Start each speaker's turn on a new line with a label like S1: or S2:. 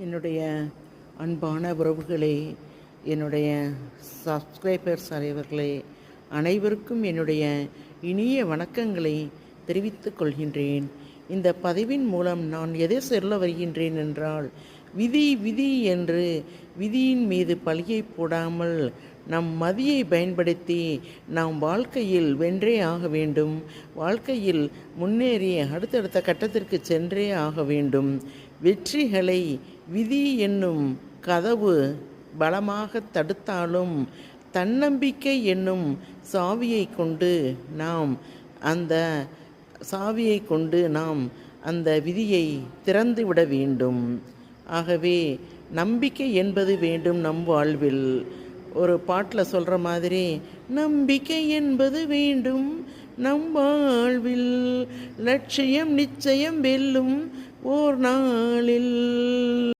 S1: என்னுடைய அன்பான உறவுகளே என்னுடைய சப்ஸ்கிரைபர்ஸ் அனைவர்களே அனைவருக்கும் என்னுடைய இனிய வணக்கங்களை தெரிவித்துக் கொள்கின்றேன். இந்த பதிவின் மூலம் நான் எதை சொல்ல வருகின்றேன் என்றால் விதி விதி என்று விதியின் மீது பழியை போடாமல் நம் மதியை பயன்படுத்தி நாம் வாழ்க்கையில் வென்றே ஆக வேண்டும். வாழ்க்கையில் முன்னேறி அடுத்தடுத்த கட்டத்திற்கு சென்றே ஆக வேண்டும். வெற்றிகளை விதி என்னும் கதவு பலமாக தடுத்தாலும் தன்னம்பிக்கை என்னும் சாவியை கொண்டு நாம் அந்த சாவியை கொண்டு நாம் அந்த விதியை திறந்து விட வேண்டும். ஆகவே நம்பிக்கை என்பது வேண்டும் நம் வாழ்வில். ஒரு பாட்டில் சொல்கிற மாதிரி நம்பிக்கை என்பது வேண்டும் நம் வாழ்வில். லட்சியம் நிச்சயம் வெல்லும் ஓர் நாளில்.